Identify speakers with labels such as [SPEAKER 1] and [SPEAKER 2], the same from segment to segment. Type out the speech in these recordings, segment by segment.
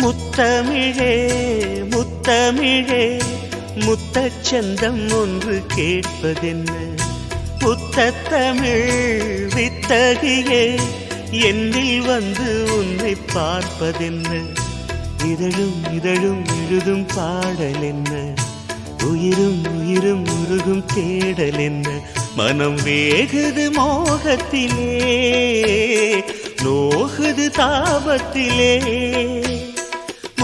[SPEAKER 1] முத்தமிழே முத்தமிழே முத்தச்சந்தம் ஒன்று கேட்பதென்ன? புத்தத்தமிழ் வித்தகியே என்னில் வந்து உன்னை பார்ப்பதென்ன? இதழும் இதழும் எழுதும் பாடல் என்ன உயிரும் உயிரும் உருகும் தேடல் என்ன மனம் வேகுது மோகத்திலே நோகுது தாபத்திலே.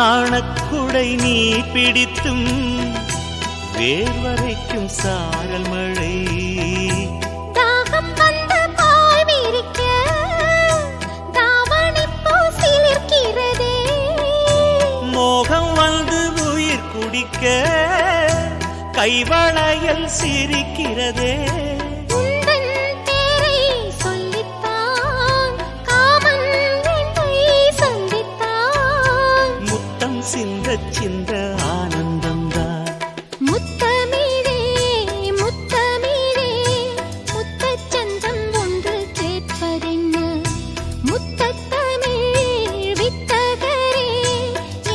[SPEAKER 1] நாணக்குடை நீ பிடித்தும் வேர்வரைக்கும் சாரல் மழை. மோகம் வந்து உயிர் குடிக்க கைவளையல் சிரிக்கிறதே. முத்தம் ஆனந்தம் தான் ஆனந்தம்தான்.
[SPEAKER 2] முத்தமிழே முத்தமிழே முத்தச்சந்தம் ஒன்று கேட்பதென்ன? முத்தத்தமிழ் வித்தகரே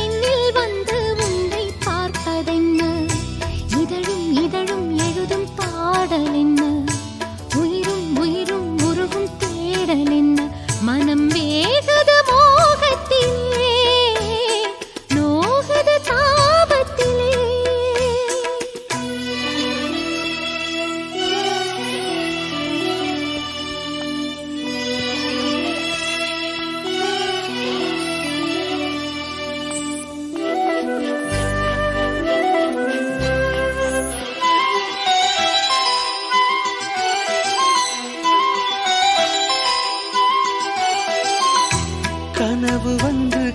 [SPEAKER 2] என்னில் வந்து உன்னை பார்ப்பதென்ன? இதழும் இதழும் எழுதும் பாடல் என்ன? உயிரும் உயிரும் உருகும் தேடல் என்ன?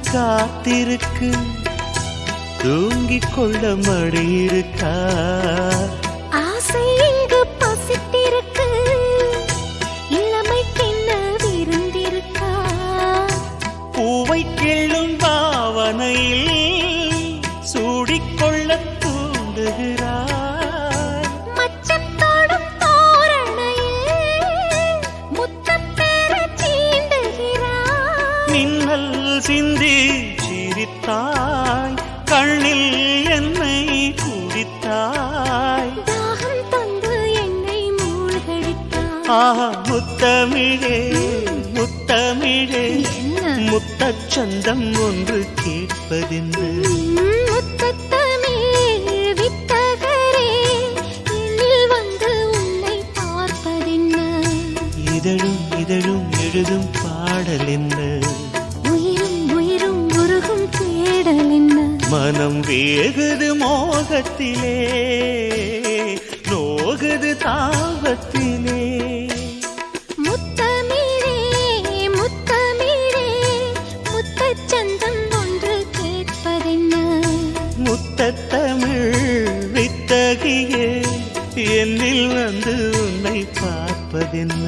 [SPEAKER 1] காத்திருக்கு. தூங்கிக் கொள்ள மடி இருக்கா
[SPEAKER 2] ஆசை இங்கு பசித்திருக்கு. இளமைக்கென்ன விருந்திருக்கா
[SPEAKER 1] பூவை கிள்ளும் பாவனையில் சூடிக்கொள்ள தூண்டுகிறார்.
[SPEAKER 2] மச்சத்தோடும் தோரணையில்
[SPEAKER 1] மின்னல் சிந்தி சிரித்தாய் கண்ணில் என்னை குடித்தாய்
[SPEAKER 2] தாகம் தந்து என்னை மூழ்கடித்தாய்.
[SPEAKER 1] ஆஹா முத்தமிழே முத்தமிழே
[SPEAKER 2] என்ன?
[SPEAKER 1] முத்தச்சந்தம் ஒன்று கேட்பதென்று இதழும் இதழும் எழுதும் பாடல்
[SPEAKER 2] என்ன
[SPEAKER 1] மனம் வேகுது மோகத்திலே நோகுது தாபத்திலே
[SPEAKER 2] முத்தமிழே முத்தமிழே முத்தச்சந்தம் ஒன்று கேட்பதென்ன?
[SPEAKER 1] முத்தத்தமிழ் வித்தகியே என்னில் வந்து உன்னை பார்ப்பதென்ன?